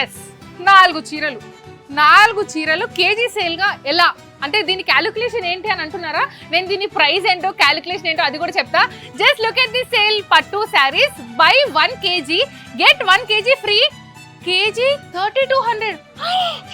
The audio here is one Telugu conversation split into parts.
ఎస్ నాలుగు చీరలు. నాలుగు చీరలు కేజీ సేల్గా ఎలా? అంటే దీని క్యాలిక్యులేషన్ ఏంటి అని అంటున్నారా? నేను దీని ప్రైస్ ఏంటో క్యాలిక్యులేషన్ ఏంటో అది కూడా చెప్తా. Just look at the sale పట్టు saris buy one KG get one KG free KG thirty two hundred.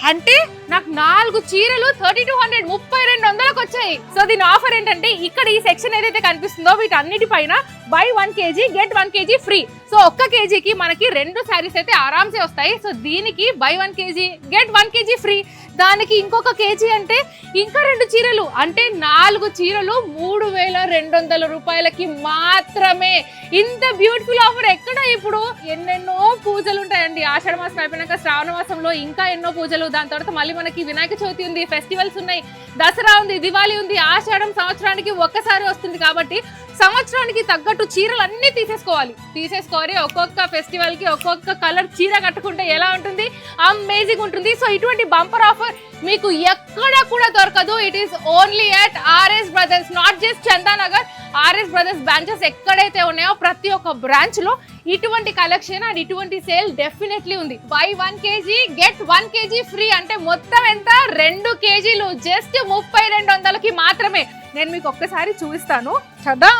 అంటే? నాకు నాలుగు చీరలు థర్టీ టూ హండ్రెడ్ ముప్పై రెండు వందలకు వచ్చాయి సో దీని ఆఫర్ ఏంటంటే ఇక్కడ ఈ సెక్షన్ ఏదైతే కనిపిస్తుందో వీటన్నిటిపైన buy one KG get one KG free. So ఒక్క కేజీకి మనకి రెండు శారీస్ అయితే ఆరామ్సే వస్తాయి. సో దీనికి buy one KG get one KG free. దానికి ఇంకొక కేజీ అంటే ఇంకా రెండు చీరలు అంటే నాలుగు చీరలు మూడు వేల రెండు వందల రూపాయలకి మాత్రమే. ఇంత బ్యూటిఫుల్ ఆఫర్ ఎక్కడ ఇప్పుడు? ఎన్నెన్నో పూజలు ఉంటాయండి. ఆషాఢ మాసం అయిపోయినాక శ్రావణ మాసంలో ఇంకా ఎన్నో పూజలు. దాని తర్వాత మళ్ళీ మనకి వినాయక చవితి ఉంది ఫెస్టివల్స్ ఉన్నాయి దసరా ఉంది దివాళీ ఉంది. ఆషాఢం సంవత్సరానికి ఒక్కసారి వస్తుంది కాబట్టి సంవత్సరానికి తగ్గట్టు చీరలు అన్నీ తీసేసుకోవాలి. తీసేసుకోవాలి ఒక్కొక్క ఫెస్టివల్కి ఒక్కొక్క కలర్ చీర కట్టుకుంటే ఎలా ఉంటుంది? అమేజింగ్ ఉంటుంది. సో ఇటువంటి బంపర్ ఆఫర్ మీకు ఎక్కడ కూడా దొరకదు. It is only at RS Brothers not just Chandanagar RS Brothers branches ఎక్కడైతే ఉన్నాయో ప్రతి ఒక్క బ్రాంచ్లో ఇటువంటి కలెక్షన్ అండ్ ఇటువంటి సేల్ డెఫినెట్లీ ఉంది. Buy one KG get one KG free అంటే మొత్తం ఎంత? రెండు కేజీలు జస్ట్ ముప్పై రెండు వందలకి మాత్రమే. నేను మీకు ఒక్కసారి చూపిస్తాను. చదా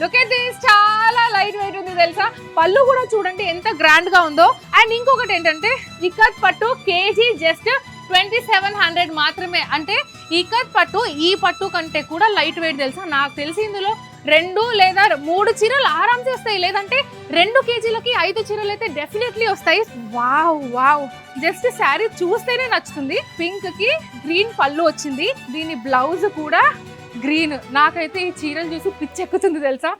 లుక్ ఎట్ దిస్ చాలా లైట్ వెయిట్ ఉంది తెలుసా? పళ్ళు కూడా చూడండి ఎంత గ్రాండ్గా ఉందో. అండ్ ఇంకొకటి ఏంటంటే ఇక్కత్ పట్టు KG just twenty seven hundred మాత్రమే. అంటే ఇక్కత్ పట్టు ఈ పట్టు కంటే కూడా లైట్ వెయిట్ తెలుసా? నాకు తెలిసి ఇందులో రెండు లేదా మూడు చీరలు ఆరామ్సే వస్తాయి. లేదంటే రెండు కేజీలకి ఐదు చీరలు అయితే డెఫినెట్లీ వస్తాయి. వావ్ వావ్ జస్ట్ శారీ చూస్తేనే నచ్చుతుంది. పింక్కి గ్రీన్ పళ్ళు వచ్చింది. దీని బ్లౌజ్ కూడా గ్రీన్. నాకైతే ఈ చీరలు చూసి పిచ్చెక్కుతుంది తెలుసా?